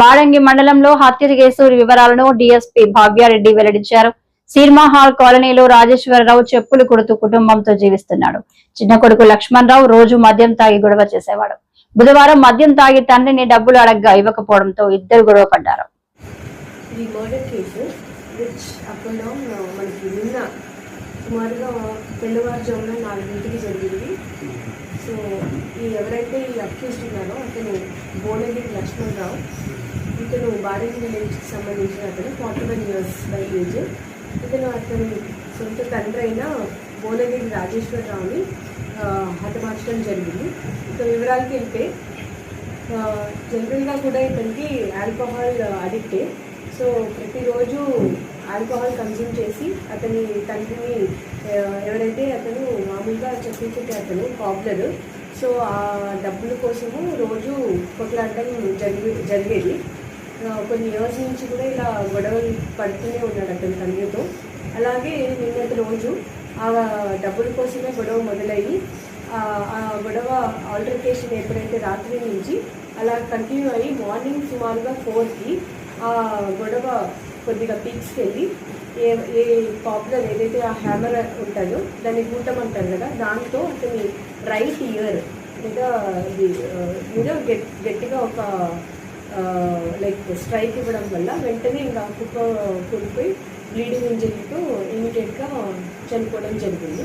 బాడంగి మండలంలో హత్య కేసు వివరాలను డీఎస్పీ భావ్యారెడ్డి వెల్లడించారు. సినిమా హాల్ కాలనీలో రాజేశ్వరరావు చెప్పులు కొడుతూ కుటుంబంతో జీవిస్తున్నాడు. చిన్న కొడుకు లక్ష్మణ్ రావు రోజు మద్యం తాగి గొడవ చేసేవాడు. బుధవారం మద్యం తాగి తండ్రిని డబ్బులు అడగ్గా ఇవ్వకపోవడంతో ఇద్దరు గొడవ పడ్డారు. Uh, సుమారుగా తెల్లవారుజామున నాలుగింటికి జరిగింది. సో ఈ ఎవరైతే ఈ అక్యూస్డ్ ఉన్నారో అతను బోనగిరి లక్ష్మణ్ రావు ఇతను బారెన్ విలేజ్కి సంబంధించిన అతను forty one years by age ఇతను అతని సొంత తండ్రి అయిన బోనగిరి రాజేశ్వరరావుని హతమార్చడం జరిగింది. ఇక వివరాలకి వెళ్తే జనరల్గా కూడా ఇతనికి ఆల్కహాల్ అడిక్టే సో ప్రతిరోజు ఆల్కహాల్ కన్జ్యూమ్ చేసి అతని తండ్రిని ఎవరైతే అతను మామూలుగా చెప్పించే అతను పాపులర్ సో ఆ డబ్బుల కోసము రోజు కొట్లాడటం జరిగి జరిగేది. కొన్ని ఇయర్స్ నుంచి కూడా ఇలా గొడవలు పడుతూనే ఉన్నాడు అతని తండ్రితో అలాగే నిన్నటి రోజు ఆ డబ్బుల కోసమే గొడవ మొదలయ్యి ఆ ఆ గొడవ ఆల్టర్కేషన్ ఎప్పుడైతే రాత్రి నుంచి అలా కంటిన్యూ అయ్యి మార్నింగ్ సుమారుగా ఫోర్కి ఆ గొడవ కొద్దిగా పీక్స్కి వెళ్ళి ఏ ఏ పాపులర్ ఏదైతే ఆ హ్యామర్ ఉంటుందో దాన్ని గూటం అంటారు కదా దాంతో అతని రైట్ ఇయర్ లేదా ఇది మీద గట్ గట్టిగా ఒక లైక్ స్ట్రైక్ ఇవ్వడం వల్ల వెంటనే ఇంకా కుక్క కూలిపోయి బ్లీడింగ్ ఇంజరీతో ఇమీడియట్గా చనిపోవడం జరిగింది.